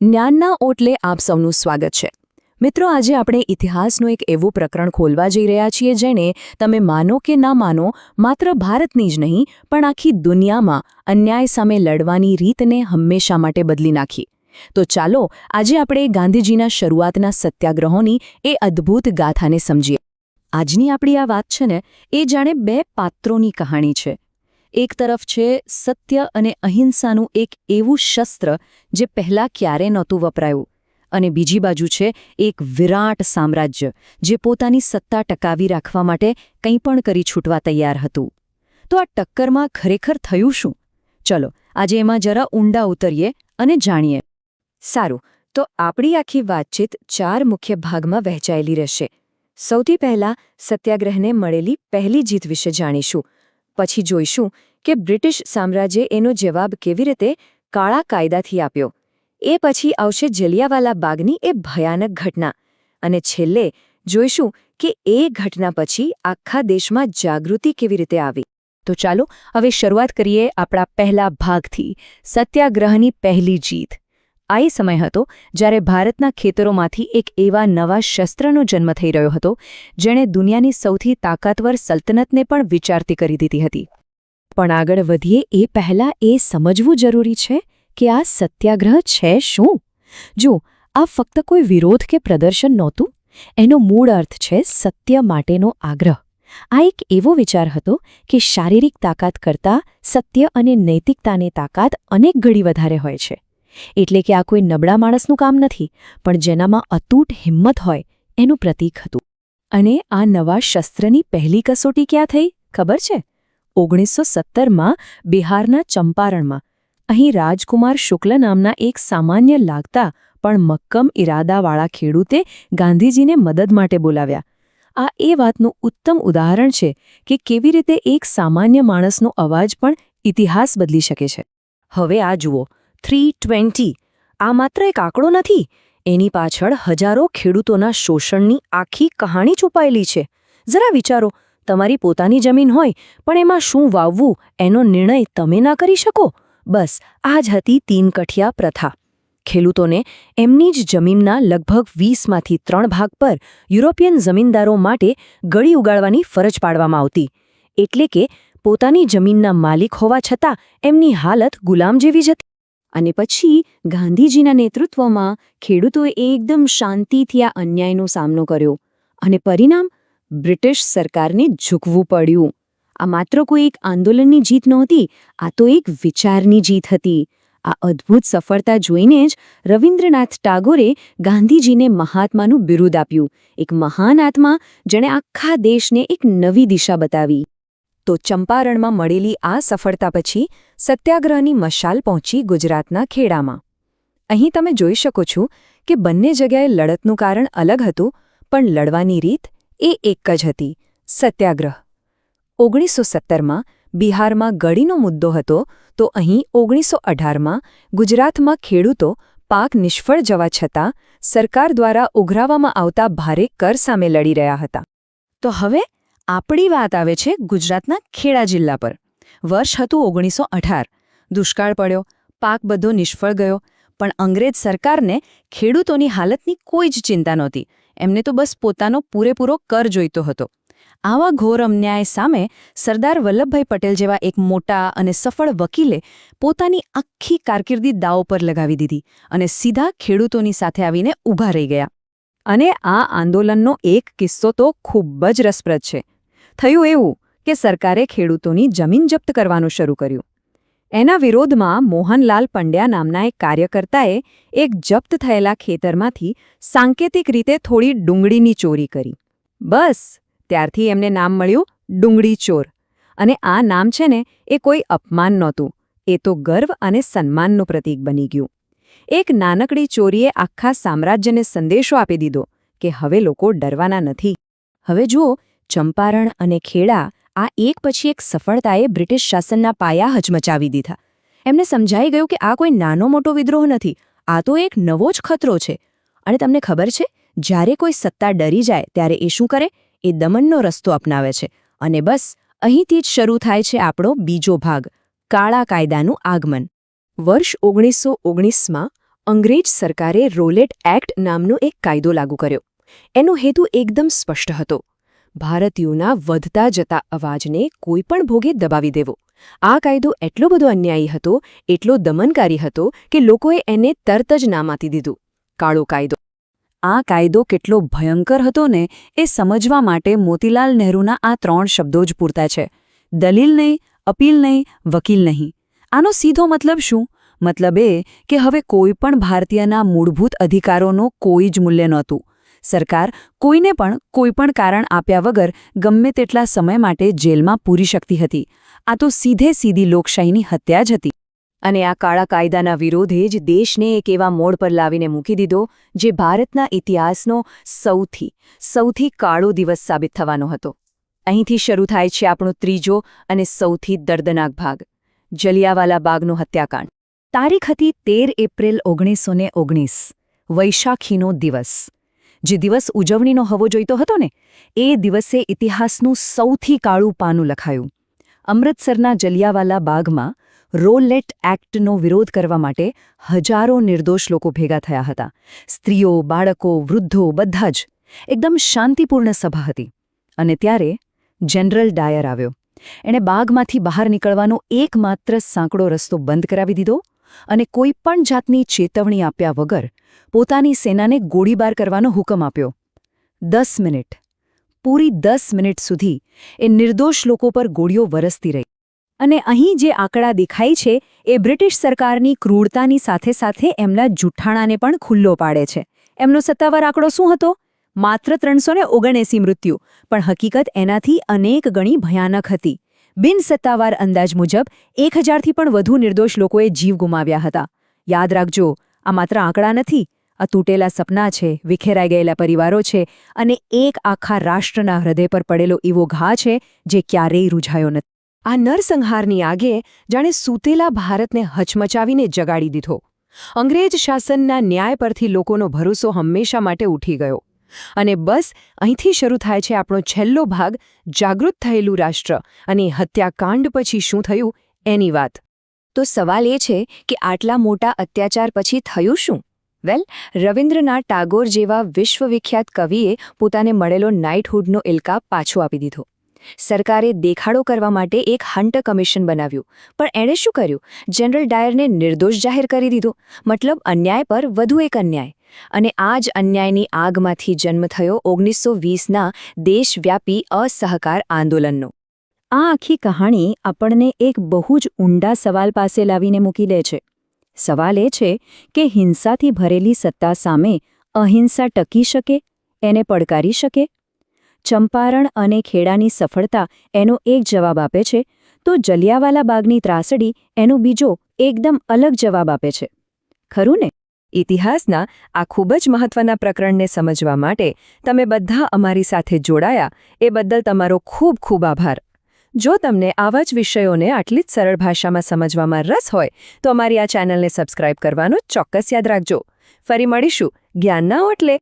જ્ઞાનના ઓટલે આપ સૌનું સ્વાગત છે. મિત્રો, આજે આપણે ઇતિહાસનું એક એવું પ્રકરણ ખોલવા જઈ રહ્યા છીએ જેણે તમે માનો કે ના માનો માત્ર ભારતની જ નહીં, પણ આખી દુનિયામાં અન્યાય સામે લડવાની રીતને હંમેશા માટે બદલી નાખી. તો ચાલો, આજે આપણે ગાંધીજીના શરૂઆતના સત્યાગ્રહોની એ અદ્ભુત ગાથાને સમજીએ. આજની આપણી આ વાત છે ને, એ જાણે બે પાત્રોની કહાણી છે. એક તરફ છે સત્ય અને અહિંસાનું એક એવું શસ્ત્ર જે પહેલાં ક્યારે નહોતું વપરાયું. અને બીજી બાજુ છે એક વિરાટ સામ્રાજ્ય જે પોતાની સત્તા ટકાવી રાખવા માટે કંઈ પણ કરી છૂટવા તૈયાર હતું. તો આ ટક્કરમાં ખરેખર થયું શું? ચલો, આજે એમાં જરા ઊંડા ઉતરીએ અને જાણીએ. સારું, તો આપણી આખી વાતચીત ચાર મુખ્ય ભાગમાં વહેંચાયેલી રહેશે. સૌથી પહેલા સત્યાગ્રહને મળેલી પહેલી જીત વિશે જાણીશું. પછી જોઈશું કે બ્રિટિશ સામ્રાજ્યે એનો જવાબ કેવી રીતે કાળા કાયદાથી આપ્યો. એ પછી આવશે જલિયાવાલા બાગની એ ભયાનક ઘટના. અને છેલ્લે જોઈશું કે એ ઘટના પછી આખા દેશમાં જાગૃતિ કેવી રીતે આવી. તો ચાલો હવે શરૂઆત કરીએ આપણા પહેલા ભાગથી, સત્યાગ્રહની પહેલી જીત. આ એ સમય હતો જ્યારે ભારતના ખેતરોમાંથી એક એવા નવા શસ્ત્રનો જન્મ થઈ રહ્યો હતો, જેણે દુનિયાની સૌથી તાકાતવર સલ્તનતને પણ વિચારતી કરી દીધી હતી. પણ આગળ વધીએ, એ પહેલાં એ સમજવું જરૂરી છે કે આ સત્યાગ્રહ છે શું? જો આ ફક્ત કોઈ વિરોધ કે પ્રદર્શન નહોતું, એનો મૂળ અર્થ છે સત્ય માટેનો આગ્રહ. આ એક એવો વિચાર હતો કે શારીરિક તાકાત કરતાં સત્ય અને નૈતિકતાની તાકાત અનેક ઘડી વધારે હોય છે. એટલે કે આ કોઈ નબળા માણસનું કામ નથી, પણ જેનામાં અતૂટ હિંમત હોય એનું પ્રતીક હતું. અને આ નવા શસ્ત્રની પહેલી કસોટી ક્યાં થઈ, ખબર છે? ઓગણીસો સત્તરમાં બિહારના ચંપારણમાં. અહીં રાજકુમાર શુક્લ નામના એક સામાન્ય લાગતા, પણ મક્કમ ઇરાદાવાળા ખેડૂતે ગાંધીજીને મદદ માટે બોલાવ્યા. આ એ વાતનું ઉત્તમ ઉદાહરણ છે કે કેવી રીતે એક સામાન્ય માણસનો અવાજ પણ ઇતિહાસ બદલી શકે છે. હવે આ જુઓ થ્રી ટ્વેન્ટી. આ માત્ર એક આંકડો નથી, એની પાછળ હજારો ખેડૂતોના શોષણની આખી કહાણી છુપાયેલી છે. જરા વિચારો, તમારી પોતાની જમીન હોય, પણ એમાં શું વાવવું, એનો નિર્ણય તમે ના કરી શકો? બસ, આ જ હતી તીન કઠિયા પ્રથા. ખેડૂતોને એમની જ જમીનના લગભગ વીસમાંથી ત્રણ ભાગ પર યુરોપિયન જમીનદારો માટે ગળી ઉગાડવાની ફરજ પાડવામાં આવતી. એટલે કે પોતાની જમીનના માલિક હોવા છતાં એમની હાલત ગુલામ જેવી જ અને પછી ગાંધીજીના નેતૃત્વમાં ખેડૂતોએ એકદમ શાંતિથી આ અન્યાયનો સામનો કર્યો અને પરિણામ બ્રિટિશ સરકારને ઝૂકવું પડ્યું. આ માત્ર કોઈ એક આંદોલનની જીત નહોતી, આ તો એક વિચારની જીત હતી. આ અદ્ભુત સફળતા જોઈને જ રવિન્દ્રનાથ ટાગોરે ગાંધીજીને મહાત્માનું બિરુદ આપ્યું. એક મહાન આત્મા જેણે આખા દેશને એક નવી દિશા બતાવી. તો ચંપારણમાં મળેલી આ સફળતા પછી સત્યાગ્રહની મશાલ પહોંચી ગુજરાતના ખેડામાં. અહીં તમે જોઈ શકો છો કે બંને જગ્યાએ લડતનું કારણ અલગ હતું, પણ લડવાની રીત એ એક જ હતી, સત્યાગ્રહ. ઓગણીસો સત્તરમાં બિહારમાં ગળીનો મુદ્દો હતો, તો અહીં ઓગણીસો અઢારમાં ગુજરાતમાં ખેડૂતો પાક નિષ્ફળ જવા છતાં સરકાર દ્વારા ઉઘરાવવામાં આવતા ભારે કર સામે લડી રહ્યા હતા. તો હવે આપણી વાત આવે છે ગુજરાતના ખેડા જિલ્લા પર. વર્ષ હતું ઓગણીસો અઢાર. દુષ્કાળ પડ્યો, પાક બધો નિષ્ફળ ગયો, પણ અંગ્રેજ સરકારને ખેડૂતોની હાલતની કોઈ જ ચિંતા નહોતી. એમને તો બસ પોતાનો પૂરેપૂરો કર જોઈતો હતો. આવા ઘોર અન્યાય સામે સરદાર વલ્લભભાઈ પટેલ જેવા એક મોટા અને સફળ વકીલે પોતાની આખી કારકિર્દી દાવ પર લગાવી દીધી અને સીધા ખેડૂતોની સાથે આવીને ઊભા રહી ગયા. અને આ આંદોલનનો એક કિસ્સો તો ખૂબ જ રસપ્રદ છે. થયું એવું કે સરકારે ખેડૂતોની જમીન જપ્ત કરવાનું શરૂ કર્યું. એના વિરોધમાં મોહનલાલ પંડ્યા નામના એક કાર્યકર્તાએ એક જપ્ત થયેલા ખેતરમાંથી સાંકેતિક રીતે થોડી ડુંગળીની ચોરી કરી. બસ, ત્યારથી એમને નામ મળ્યું ડુંગળી ચોર. અને આ નામ છે ને, એ કોઈ અપમાન નહોતું. એ તો ગર્વ અને સન્માનનું પ્રતીક બની ગયું. એક નાનકડી ચોરીએ આખા સામ્રાજ્યને સંદેશો આપી દીધો કે હવે લોકો ડરવાના નથી. હવે જુઓ ચંપારણ અને ખેડા આ એક પછી એક સફળતાએ બ્રિટિશ શાસનના પાયા હચમચાવી દીધા. એમને સમજાઈ ગયું કે આ કોઈ નાનો મોટો વિદ્રોહ નથી, આ તો એક નવો જ ખતરો છે. અને તમને ખબર છે, જ્યારે કોઈ સત્તા ડરી જાય, ત્યારે એ શું કરે? એ દમનનો રસ્તો અપનાવે છે. અને બસ, અહીંથી જ શરૂ થાય છે આપણો બીજો ભાગ, કાળા કાયદાનું આગમન. વર્ષ ઓગણીસો ઓગણીસમાં અંગ્રેજ સરકારે રોલેટ એક્ટ નામનો એક કાયદો લાગુ કર્યો. એનો હેતુ એકદમ સ્પષ્ટ હતો. ભારતીયોના વધતા જતા અવાજને કોઈપણ ભોગે દબાવી દેવો. આ કાયદો એટલો બધો અન્યાયી હતો, એટલો દમનકારી હતો કે લોકોએ એને તરત જ નામ આપી દીધું. કાળો કાયદો. આ કાયદો કેટલો ભયંકર હતો ને, એ સમજવા માટે મોતીલાલ નહેરુના આ ત્રણ શબ્દો જ પૂરતા છે. દલીલ નહીં, અપીલ નહીં, વકીલ નહીં. આનો સીધો મતલબ શું? મતલબ એ કે હવે કોઈ પણ ભારતીયના મૂળભૂત અધિકારોનું કોઈ જ મૂલ્ય નહોતું. સરકાર કોઈને પણ કોઈ પણ કારણ આપ્યા વગર ગમે તેટલા સમય માટે જેલમાં પૂરી શકતી હતી. આ તો સીધે સીધી લોકશાહીની હત્યા જ હતી. અને આ કાળા કાયદાના વિરોધે જ દેશને એક એવા મોડ પર લાવીને મૂકી દીધો, જે ભારતના ઇતિહાસનો સૌથી સૌથી કાળો દિવસ સાબિત થવાનો હતો. અહીંથી શરૂ થાય છે આપણો ત્રીજો અને સૌથી દર્દનાક ભાગ, જલિયાવાલા બાગનો હત્યાકાંડ. તારીખ હતી તેર એપ્રિલ ઓગણીસો ઓગણીસ, વૈશાખીનો દિવસ. જે દિવસ ઉજવણીનો હવો જોઈતો હતો ને, એ દિવસે ઇતિહાસનું સૌથી કાળું પાનું લખાયું. અમૃતસરના જલિયાવાલા બાગમાં રોલેટ એક્ટનો વિરોધ કરવા માટે હજારો નિર્દોષ લોકો ભેગા થયા હતા. સ્ત્રીઓ, બાળકો, વૃદ્ધો બધા જ એકદમ શાંતિપૂર્ણ સભા હતી. અને ત્યારે જનરલ ડાયર આવ્યો. એણે બાગમાંથી બહાર નીકળવાનો એકમાત્ર સાંકડો રસ્તો બંધ કરાવી દીધો અને કોઈ પણ જાતની ચેતવણી આપ્યા વગર પોતાની સેનાને ગોળીબાર કરવાનો હુકમ આપ્યો. દસ મિનિટ. પૂરી દસ મિનિટ સુધી એ નિર્દોષ લોકો પર ગોળીઓ વરસતી રહી. અને અહીં જે આંકડા દેખાય છે, એ બ્રિટિશ સરકારની ક્રૂરતાની સાથે સાથે એમના જૂઠાણાને પણ ખુલ્લો પાડે છે. એમનો સત્તાવાર આંકડો શું હતો? માત્ર ત્રણસો ઓગણએસી મૃત્યુ, પણ હકીકત એનાથી અનેક ગણી ભયાનક હતી. બિનસત્તાવાર અંદાજ મુજબ, એક હજારથી પણ વધુ નિર્દોષ લોકોએ જીવ ગુમાવ્યા હતા. યાદ રાખજો આ માત્ર આંકડા નથી, આ તૂટેલા સપના છે, વિખેરાઈ ગયેલા પરિવારો છે અને એક આખા રાષ્ટ્રના હૃદય પર પડેલો એવો ઘા છે જે ક્યારેય રૂઝાયો નથી. આ નરસંહારની આગે જાણે સૂતેલા ભારતને હચમચાવીને જગાડી દીધો. અંગ્રેજ શાસનના ન્યાય પરથી લોકોનો ભરોસો હંમેશા માટે ઉઠી ગયો. અને બસ, અહીંથી શરૂ થાય છે આપણો છેલ્લો ભાગ, જાગૃત થયેલું રાષ્ટ્ર અને હત્યાકાંડ પછી શું થયું, એની વાત. તો સવાલ એ છે કે આટલા મોટા અત્યાચાર પછી થયું શું? વેલ, રવિન્દ્રનાથ ટાગોર જેવા વિશ્વવિખ્યાત કવિએ પોતાને મળેલો નાઇટહુડનો ઇલકાબ પાછો આપી દીધો. સરકારે દેખાડો કરવા માટે એક હન્ટ કમિશન બનાવ્યું, પણ એણે શું કર્યું? જનરલ ડાયરને નિર્દોષ જાહેર કરી દીધો. મતલબ અન્યાય પર વધુ એક અન્યાય. અને આ જ અન્યાયની આગમાંથી જન્મ થયો ઓગણીસો વીસના દેશવ્યાપી અસહકાર આંદોલનનો. આ આખી કહાણી આપણને એક બહુ જ ઊંડા સવાલ પાસે લાવીને મૂકી દે છે. સવાલ એ છે કે હિંસાથી ભરેલી સત્તા સામે અહિંસા ટકી શકે? એને પડકારી શકે? ચંપારણ અને ખેડાની સફળતા એનો એક જવાબ આપે છે, તો જલિયાવાલા બાગની ત્રાસડી એનો બીજો એકદમ અલગ જવાબ આપે છે. ખરું ને? ઇતિહાસના આ ખૂબ જ મહત્વના પ્રકરણને સમજવા માટે તમે બધા અમારી સાથે જોડાયા, એ બદલ તમારો ખૂબ ખૂબ આભાર. જો તમને આવા જ વિષયોને આટલી જ સરળ ભાષામાં સમજવામાં રસ હોય, તો અમારી આ ચેનલને સબસ્ક્રાઇબ કરવાનું ચોક્કસ યાદ રાખજો. ફરી મળીશું. જ્ઞાનના ઓટલે.